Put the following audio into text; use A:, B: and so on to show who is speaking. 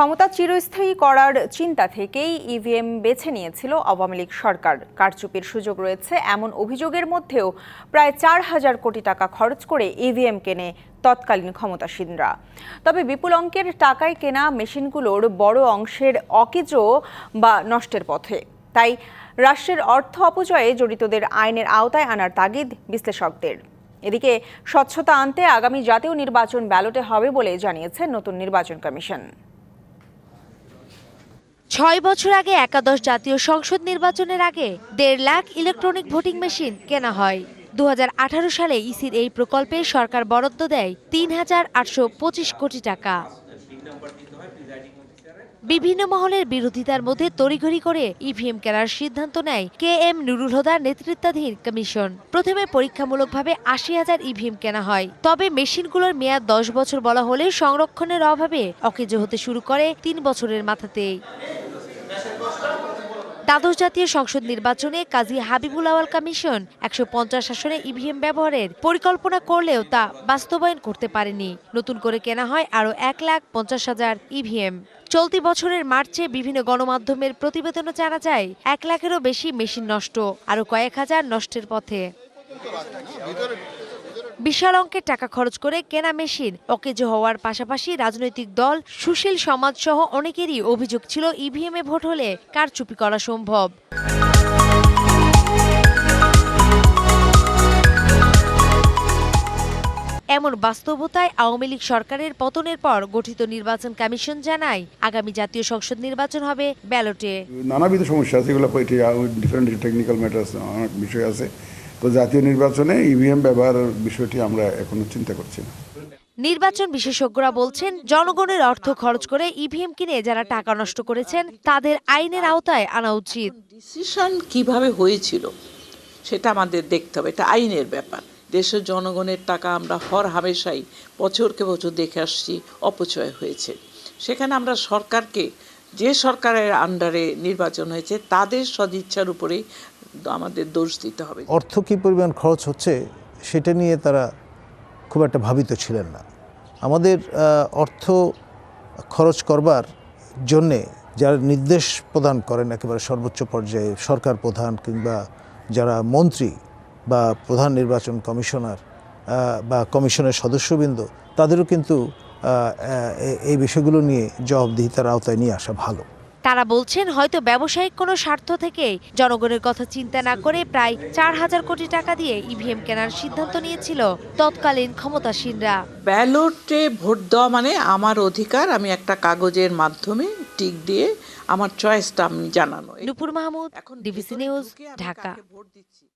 A: ক্ষমতা চিরস্থায়ী করার চিন্তা থেকেই ইভিএম বেছে নিয়েছিল আওয়ামী লীগ সরকার। কারচুপির সুযোগ রয়েছে এমন অভিযোগের মধ্যেও প্রায় চার হাজার কোটি টাকা খরচ করে ইভিএম কেনে তৎকালীন ক্ষমতাসীনরা। তবে বিপুল অঙ্কের টাকায় কেনা মেশিনগুলোর বড় অংশের অকেজ বা নষ্টের পথে। তাই রাষ্ট্রের অর্থ অপচয়ে জড়িতদের আইনের আওতায় আনার তাগিদ বিশ্লেষকদের। এদিকে স্বচ্ছতা আনতে আগামী জাতীয় নির্বাচন ব্যালটে হবে বলে জানিয়েছে নতুন নির্বাচন কমিশন।
B: ছয় বছর আগে একাদশ জাতীয় সংসদ নির্বাচনের আগে দেড় লাখ ইলেকট্রনিক ভোটিং মেশিন কেনা হয়। দু হাজার আঠারো সালে ইসির এই প্রকল্পে সরকার বরাদ্দ দেয় তিন হাজার আটশো পঁচিশ কোটি টাকা। বিভিন্ন মহলের বিরোধিতার মধ্যে তড়িঘড়ি করে ইভিএম কেনার সিদ্ধান্ত নেয় কে এম নুরুল হোদার নেতৃত্বাধীন কমিশন। প্রথমে পরীক্ষামূলকভাবে আশি হাজার ইভিএম কেনা হয়। তবে মেশিনগুলোর মেয়াদ দশ বছর বলা হলে সংরক্ষণের অভাবে অকেজো হতে শুরু করে তিন বছরের মাথাতেই। দ্বাদশ জাতীয় সংসদ নির্বাচনে কাজী হাবিবুল আওয়াল কমিশন একশো পঞ্চাশ আসনে ইভিএম ব্যবহারের পরিকল্পনা করলেও তা বাস্তবায়ন করতে পারেনি। নতুন করে কেনা হয় আরও এক লাখ পঞ্চাশ হাজার ইভিএম চলতি বছরের মার্চে বিভিন্ন গণমাধ্যমের প্রতিবেদনে জানা যায়, এক লাখেরও বেশি মেশিন নষ্ট, আরও কয়েক হাজার নষ্টের পথে। বিশাল অঙ্কের টাকা খরচ করে কেনা মেশিন। অকেজো হওয়ার পাশাপাশি রাজনৈতিক দল, সুশীল সমাজ সহ অনেকেরই অভিযোগ ছিল ইভিএম এ ভোট হলে কারচুপি করা সম্ভব। এমন বাস্তবতায় আওয়ামী লীগ সরকারের পতনের পর গঠিত নির্বাচন কমিশন জানায় আগামী জাতীয় সংসদ নির্বাচন হবে ব্যালটে।
C: নানাবিধ সমস্যা আছে এগুলো এটি ডিফারেন্ট টেকনিক্যাল ম্যাটার্স অনেক বিষয় আছে। তো জাতীয় নির্বাচনে ইভিএম ব্যবহারের বিষয়টি আমরা এখনও চিন্তা করছি না।
B: নির্বাচন বিশেষজ্ঞরা বলছেন জনগণের অর্থ খরচ করে ইভিএম কিনে যারা টাকা নষ্ট করেছেন তাদের আইনের আওতায় আনা উচিত।
D: ডিসিশন কীভাবে হয়েছিল সেটা আমাদের দেখতে হবে এটা আইনের ব্যাপার। দেশের জনগণের টাকা আমরা হর হামেশাই বছরকে বছর দেখে আসছি, অপচয় হয়েছে। সেখানে আমরা সরকারকে, যে সরকারের আন্ডারে নির্বাচন হয়েছে, তাদের সদিচ্ছার উপরেই আমাদের দোষ দিতে হবে।
E: অর্থ কী পরিমাণ খরচ হচ্ছে, সেটা নিয়ে তারা খুব একটা ভাবিত ছিলেন না। আমাদের অর্থ খরচ করবার জন্যে যারা নির্দেশ প্রদান করেন, একেবারে সর্বোচ্চ পর্যায়ে সরকার প্রধান কিংবা যারা মন্ত্রী বা প্রধান নির্বাচন কমিশনার বা কমিশনের সদস্যবৃন্দ তাদেরও কিন্তু এই বিষয়গুলো নিয়ে জবাবদিহিতার আওতায় নিয়ে আসা ভালো।
B: তারা বলছেন হয়তো ব্যবসায়িক কোনো স্বার্থ থেকে জনগণের কথা চিন্তা না করে প্রায় চার হাজার কোটি টাকা দিয়ে ইভিএম কেনার সিদ্ধান্ত নিয়েছিল তৎকালীন ক্ষমতাসীনরা।
D: ব্যালটে ভোট দেওয়া মানে আমার অধিকার আমি একটা কাগজের মাধ্যমে টিক দিয়ে আমার চয়েসটা আমি জানানো।
B: নুপুর মাহমুদ
D: এখন
B: ডিবিসি নিউজ
D: ঢুকে